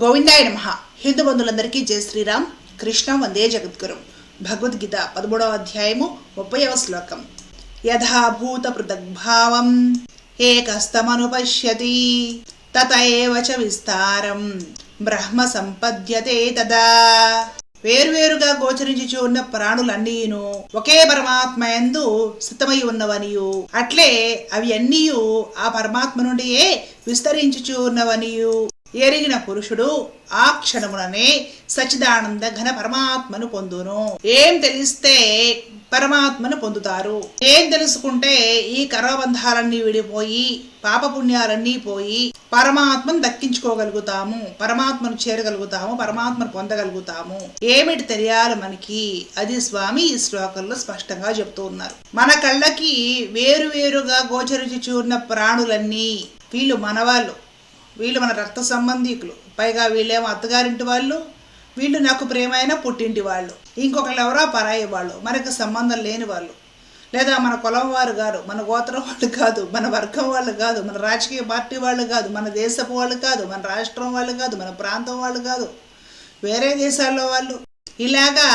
గోవిందాయ నమ. హిందూ బంధువులందరికీ జై శ్రీరామ్. కృష్ణ వందే జగద్గురు. భగవద్గీత పదమూడవ అధ్యాయము ముప్పైవ శ్లోకం. యథాభూత పృథగ్భావం ఏకస్తమనుపశ్యతి తత ఏవ చ విస్తారం బ్రహ్మ సంపద్యతే తదా. వేరువేరుగా గోచరించుచు ఉన్న ప్రాణులన్నీను ఒకే పరమాత్మ యందు స్థితమై ఉన్నవనియు. అట్లే అవి అన్నీయు ఆ పరమాత్మ నుండియే విస్తరించుచు ఉన్నవనియు. ఎరిగిన పురుషుడు ఆ క్షణముననే సచిదానంద ఘన పరమాత్మను పొందును. ఏం తెలిస్తే పరమాత్మను పొందుతారు. ఏం తెలుసుకుంటే ఈ కర్మబంధాలన్నీ విడిపోయి పాపపుణ్యాలన్నీ పోయి పరమాత్మను దక్కించుకోగలుగుతాము. పరమాత్మను చేరగలుగుతాము పరమాత్మను పొందగలుగుతాము. ఏమిటి తెలియాలి మనకి? అది స్వామి ఈ శ్లోకంలో స్పష్టంగా చెప్తూ ఉన్నారు. మన కళ్ళకి వేరు వేరుగా గోచరించి ఉన్న ప్రాణులన్నీ. వీళ్ళు మనవాళ్ళు. వీళ్ళు మన రక్త సంబంధీకులు. పైగా వీళ్ళేమో అత్తగారింటి వాళ్ళు వీళ్ళు నాకు ప్రేమైన పుట్టింటి వాళ్ళు. ఇంకొకళ్ళు ఎవరో పరాయి వాళ్ళు మనకు సంబంధం లేని వాళ్ళు. లేదా మన కులం వారు కాదు మన గోత్రం వాళ్ళు కాదు మన వర్గం వాళ్ళు కాదు మన రాజకీయ పార్టీ వాళ్ళు కాదు మన దేశపు వాళ్ళు కాదు మన రాష్ట్రం వాళ్ళు కాదు మన ప్రాంతం వాళ్ళు కాదు. వేరే దేశాల్లో వాళ్ళు. ఇలాగా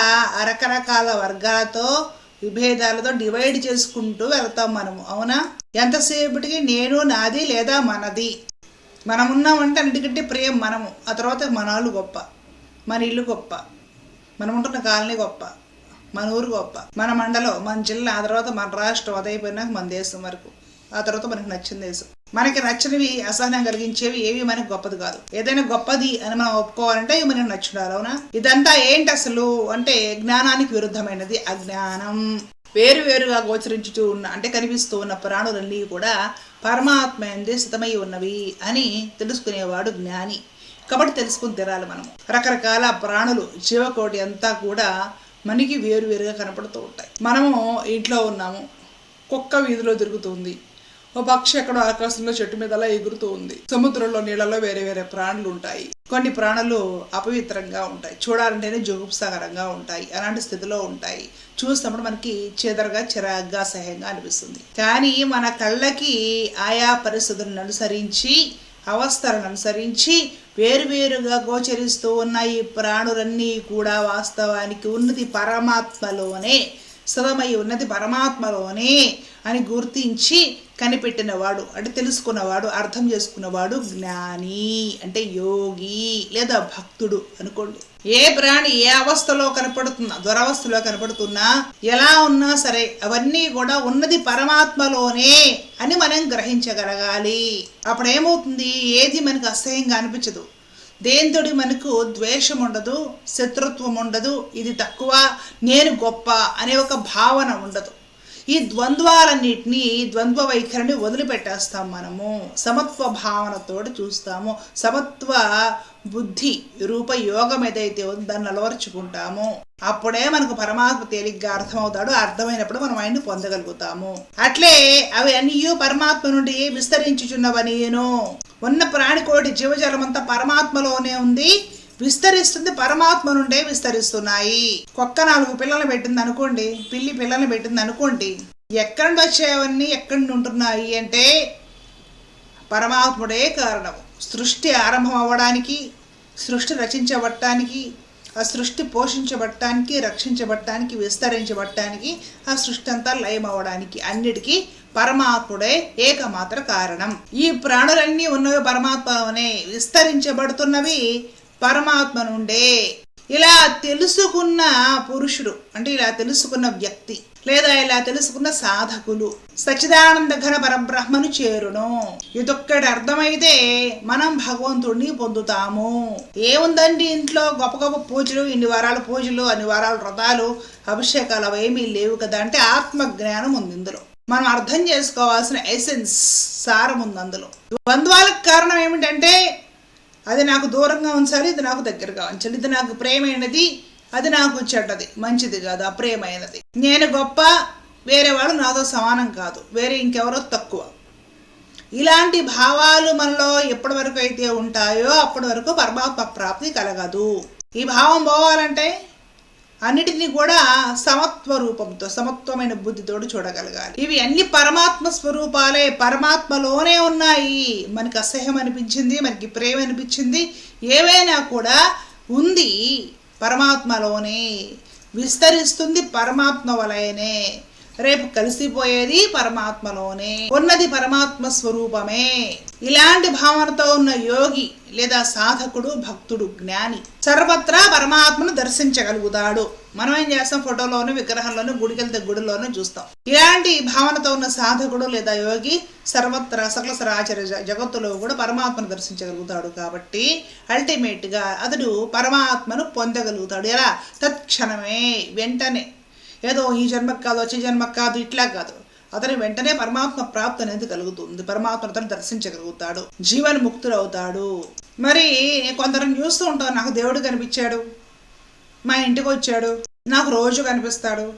రకరకాల వర్గాలతో విభేదాలతో డివైడ్ చేసుకుంటూ వెళ్తాం మనము. అవునా? ఎంతసేపటికి నేను నాది లేదా మనది? మనం ఉన్నామంటే అన్నిటికంటే ప్రేమ మనము. ఆ తర్వాత మన వాళ్ళు గొప్ప. మన ఇల్లు గొప్ప. మనం ఉంటున్న కాలనీ గొప్ప. మన ఊరు గొప్ప. మన మండలం మన జిల్లా ఆ తర్వాత మన రాష్ట్రం అదైపోయినాక మన దేశం వరకు. ఆ తర్వాత మనకు నచ్చిన దేశం. మనకి నచ్చినవి అసహనం కలిగించేవి ఏవి మనకి గొప్పది కాదు. ఏదైనా గొప్పది అని మనం ఒప్పుకోవాలంటే ఇవి మనకి నచ్చుండాలి అవునా? ఇదంతా ఏంటి అసలు? అంటే జ్ఞానానికి విరుద్ధమైనది అజ్ఞానం. వేరు వేరుగా గోచరించుతూ ఉన్న అంటే కనిపిస్తూ ఉన్న ప్రాణులన్నీ కూడా పరమాత్మ ఎందే స్థితమై ఉన్నవి అని తెలుసుకునేవాడు జ్ఞాని. కాబట్టి తెలుసుకుని తినాలి మనం రకరకాల ప్రాణులు జీవకోటి అంతా కూడా మనకి వేరు వేరుగా కనపడుతూ ఉంటాయి. మనము ఇంట్లో ఉన్నాము కుక్క వీధిలో తిరుగుతుంది ఓ పక్షి ఎక్కడో ఆకాశంలో చెట్టు మీద అలా ఎగురుతూ ఉంది. సముద్రంలో నీళ్ళలో వేరే వేరే ప్రాణులు ఉంటాయి. కొన్ని ప్రాణులు అపవిత్రంగా ఉంటాయి. చూడాలంటేనే జోగుప్సాగరంగా ఉంటాయి. అలాంటి స్థితిలో ఉంటాయి. చూసినప్పుడు మనకి చెదరగా చిరాగ్గా సహ్యంగా అనిపిస్తుంది. కానీ మన కళ్ళకి ఆయా పరిస్థితులను అనుసరించి అవస్థలను అనుసరించి వేరువేరుగా గోచరిస్తూ ఉన్న ఈ ప్రాణులన్నీ కూడా వాస్తవానికి ఉన్నది పరమాత్మలోనే సదమై ఉన్నది పరమాత్మలోనే అని గుర్తించి కనిపెట్టినవాడు అంటే తెలుసుకున్నవాడు అర్థం చేసుకున్నవాడు జ్ఞాని అంటే యోగి లేదా భక్తుడు అనుకోండి. ఏ ప్రాణి ఏ అవస్థలో కనపడుతున్నా దురవస్థలో కనపడుతున్నా ఎలా ఉన్నా సరే అవన్నీ కూడా ఉన్నది పరమాత్మలోనే అని మనం గ్రహించగలగాలి. అప్పుడు ఏమవుతుంది ఏది మనకు అసహ్యంగా అనిపించదు. దేంతోటి మనకు ద్వేషం ఉండదు శత్రుత్వం ఉండదు ఇది తక్కువ నేను గొప్ప అనే ఒక భావన ఉండదు. ఈ ద్వంద్వాలన్నిటినీ ద్వంద్వ వైఖరిని వదిలిపెట్టేస్తాం మనము. సమత్వ భావనతోటి చూస్తాము. సమత్వ బుద్ధి రూప యోగం ఏదైతే ఉందో దాన్ని అలవరుచుకుంటాము. అప్పుడే మనకు పరమాత్మ తేలిగ్గా అర్థమవుతాడు అర్థమైనప్పుడు మనం ఆయన్ని పొందగలుగుతాము. అట్లే అవి అన్నీ పరమాత్మ నుండి విస్తరించుచున్నవనిను. ఉన్న ప్రాణికోటి జీవజలమంతా పరమాత్మలోనే ఉంది. విస్తరిస్తుంది పరమాత్మ నుండే విస్తరిస్తున్నాయి. కుక్క నాలుగు పిల్లలు పెట్టింది అనుకోండి పిల్లి పిల్లల్ని పెట్టింది అనుకోండి ఎక్కడి నుండి వచ్చేవన్నీ ఎక్కడి నుండి ఉంటున్నాయి అంటే పరమాత్ముడే కారణం. సృష్టి ఆరంభం అవ్వడానికి సృష్టి రచించబడటానికి ఆ సృష్టి పోషించబడటానికి రక్షించబడటానికి విస్తరించబడటానికి ఆ సృష్టి అంతా లయం అవ్వడానికి అన్నిటికీ పరమాత్ముడే ఏకమాత్ర కారణం. ఈ ప్రాణులన్నీ ఉన్నవి పరమాత్మలోనే విస్తరించబడుతున్నవి పరమాత్మ నుండే. ఇలా తెలుసుకున్న పురుషుడు అంటే ఇలా తెలుసుకున్న వ్యక్తి లేదా ఇలా తెలుసుకున్న సాధకులు సచిదానంద ఘన పరబ్రహ్మను చేరును. ఇదొక్కటి అర్థమైతే మనం భగవంతుడిని పొందుతాము. ఏముందండి ఇంట్లో గొప్ప గొప్ప పూజలు ఇన్ని వారాల పూజలు అన్ని వారాల వ్రతాలు అభిషేకాలు అవేమీ లేవు కదా అంటే ఆత్మ జ్ఞానం ఉంది ఇందులో. మనం అర్థం చేసుకోవాల్సిన ఎసెన్స్ సారం ఉంది అందులో. ద్వంద్వాలకు కారణం ఏమిటంటే అది నాకు దూరంగా ఉంచాలి ఇది నాకు దగ్గరగా ఉంచాలి. ఇది నాకు ప్రేమైనది అది నాకు చెడ్డది. మంచిది కాదు అప్రేమైనది. నేను గొప్ప వేరే వాళ్ళు నాతో సమానం కాదు వేరే ఇంకెవరో తక్కువ. ఇలాంటి భావాలు మనలో ఎప్పటి వరకు అయితే ఉంటాయో అప్పటి వరకు పరమాత్మ ప్రాప్తి కలగదు. ఈ భావం పోవాలంటే అన్నిటినీ కూడా సమత్వ రూపంతో సమత్వమైన బుద్ధితోడు చూడగలగాలి. ఇవి అన్ని పరమాత్మ స్వరూపాలే పరమాత్మలోనే ఉన్నాయి. మనకి అసహ్యం అనిపించింది మనకి ప్రేమ అనిపించింది ఏవైనా కూడా ఉంది. పరమాత్మలోనే విస్తరిస్తుంది పరమాత్మ వలయనే. రేపు కలిసిపోయేది పరమాత్మలోనే. ఉన్నది పరమాత్మ స్వరూపమే. ఇలాంటి భావనతో ఉన్న యోగి లేదా సాధకుడు భక్తుడు జ్ఞాని సర్వత్రా పరమాత్మను దర్శించగలుగుతాడు. మనం ఏం చేస్తాం? ఫోటోలోను విగ్రహంలోను గుడికెళ్తే గుడిలోను చూస్తాం. ఇలాంటి భావనతో ఉన్న సాధకుడు లేదా యోగి సర్వత్రా సకల సరాచర జగత్తులో కూడా పరమాత్మను దర్శించగలుగుతాడు కాబట్టి అల్టిమేట్గా అతడు పరమాత్మను పొందగలుగుతాడు. ఎలా? తత్క్షణమే వెంటనే. ఏదో ఈ జన్మకు కాదు వచ్చే జన్మకు కాదు ఇట్లా కాదు. అతని వెంటనే పరమాత్మ ప్రాప్తి అనేది కలుగుతుంది. పరమాత్మ అతను దర్శించగలుగుతాడు. జీవన ముక్తుడవుతాడు. మరి కొందరు చూస్తూ ఉంటాను నాకు దేవుడు కనిపించాడు. మా ఇంటికి వచ్చాడు. నాకు రోజు కనిపిస్తాడు.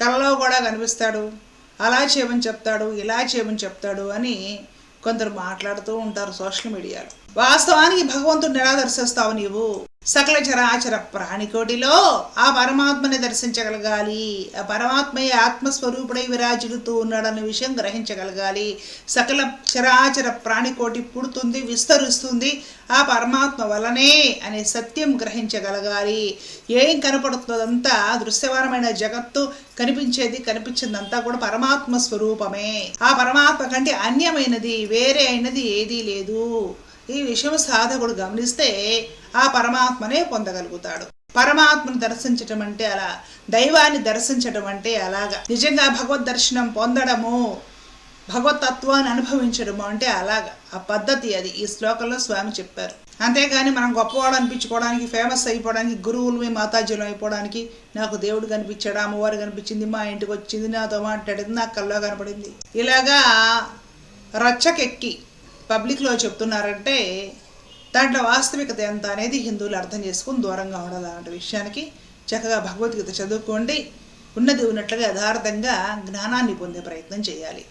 కలలో కూడా కనిపిస్తాడు. అలా చేయమని చెప్తాడు ఇలా చేయమని చెప్తాడు అని కొందరు మాట్లాడుతూ ఉంటారు సోషల్ మీడియాలో. వాస్తవానికి భగవంతుడిని ఎలా దర్శిస్తావు నీవు? సకల చరాచర ప్రాణికోటిలో ఆ పరమాత్మని దర్శించగలగాలి. ఆ పరమాత్మయే ఆత్మస్వరూపుడై విరాజిల్లుతూ ఉన్నాడన్న విషయం గ్రహించగలగాలి. సకల చరాచర ప్రాణికోటి పుడుతుంది విస్తరిస్తుంది ఆ పరమాత్మ వలనే అనే సత్యం గ్రహించగలగాలి. ఏం కనపడుతుందంతా దృశ్యవరమైన జగత్తు కనిపించేది కనిపించిందంతా కూడా పరమాత్మ స్వరూపమే ఆ పరమాత్మ కంటే అన్యమైనది వేరే అయినది ఏదీ లేదు. ఈ విషయం సాధకుడు గమనిస్తే ఆ పరమాత్మనే పొందగలుగుతాడు. పరమాత్మను దర్శించటం అంటే అలా దైవాన్ని దర్శించటం అంటే అలాగా. నిజంగా భగవద్ దర్శనం పొందడము భగవతత్వాన్ని అనుభవించడము అంటే అలాగా. ఆ పద్ధతి అది. ఈ శ్లోకంలో స్వామి చెప్పారు. అంతేగాని మనం గొప్పవాడు అనిపించుకోవడానికి ఫేమస్ అయిపోవడానికి గురువులు మీ మాతాజీలు అయిపోవడానికి నాకు దేవుడు కనిపించాడు అమ్మవారు కనిపించింది మా ఇంటికి వచ్చింది నాతో మాట్లాడింది నాకు కల్లో కనపడింది. ఇలాగా రచ్చకెక్కి పబ్లిక్లో చెప్తున్నారంటే దాంట్లో వాస్తవికత ఎంత అనేది హిందువులు అర్థం చేసుకుని దూరంగా ఉండాలి అలాంటి విషయానికి. చక్కగా భగవద్గీత చదువుకోండి. ఉన్నది ఉన్నట్లుగా యథార్థంగా జ్ఞానాన్ని పొందే ప్రయత్నం చేయాలి.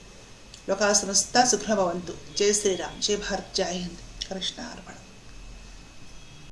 లోకా సంస్థ సుఖభవంతు జై శ్రీరామ్. జై భారత్. జై హింద్. కృష్ణ అర్పణ.